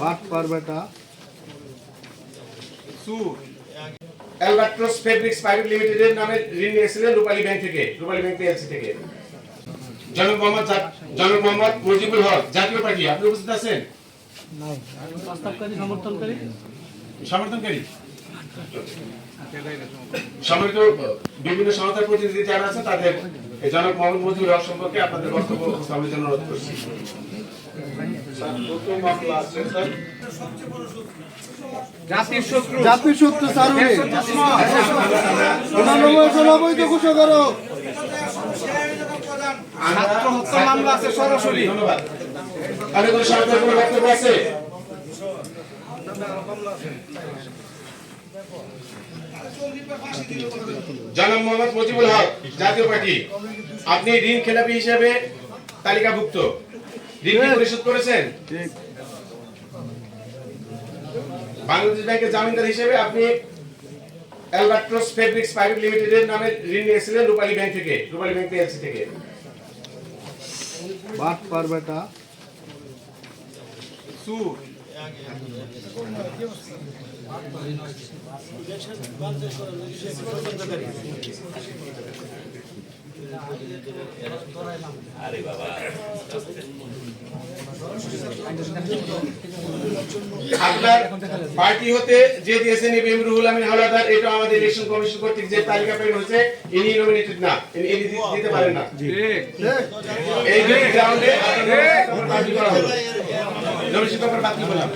But পার বেটা। Albatross fabrics private লিমিটেডের নামে ঋণ নিয়েছিলেন রূপালী ব্যাংক থেকে রূপালী ব্যাংক এলসি থেকে। জনক মোহাম্মদ জনক মোহাম্মদ মুজিবুল হক জাতীয় পার্টি আপনি উপস্থিত আছেন? প্রস্তাবকারী সমর্থনকারী? সমর্থনকারী? সম্মানিত বিভিন্ন সংস্থার প্রতিনিধি যারা আছেন তাদের এই জনক মোহাম্মদ মুজিবুল হক সম্পর্কে আপনাদের বক্তব্য উপস্থাপনের জন্য অনুরোধ করছি। জাতির শত্রু। সারুনি উনানব্বই ষোলবই তো ঘোষণা করো। ছাত্র হত্যা মামলা আছে সরাসরি। ধন্যবাদ। আমি কোনো সরকার কোনো বক্তব্য আছে? জনাব মোহাম্মদ মুজিবুল হক জাতীয় পার্টি। আপনি ঋণ খেলাপি হিসেবে তালিকাভুক্ত। ঋণ পরিশোধ করেছেন? বাংলাদেশ ব্যাংকের জামিনদার হিসেবে আপনি অ্যালবাট্রস ফেব্রিক্স প্রাইভেট লিমিটেডের নামে ঋণ নিয়েছিলেন রূপালী ব্যাংক থেকে রূপালী ব্যাংক পিএলসি থেকে। বাট পার বেটা আপনার পার্টি হতে যে দিয়েছেন ইবিএম রুহুল আমিন হাওলাদার এটা আমাদের ইলেকশন কমিশন কর্তৃক যে তালিকা পেশ হয়েছে ইনি নমিনেটেড না ইনি দিতে পারেন না। এই গ্রাউন্ডে আপনাদের করা হলো। নমিনেশন পেপার বাতিল করলাম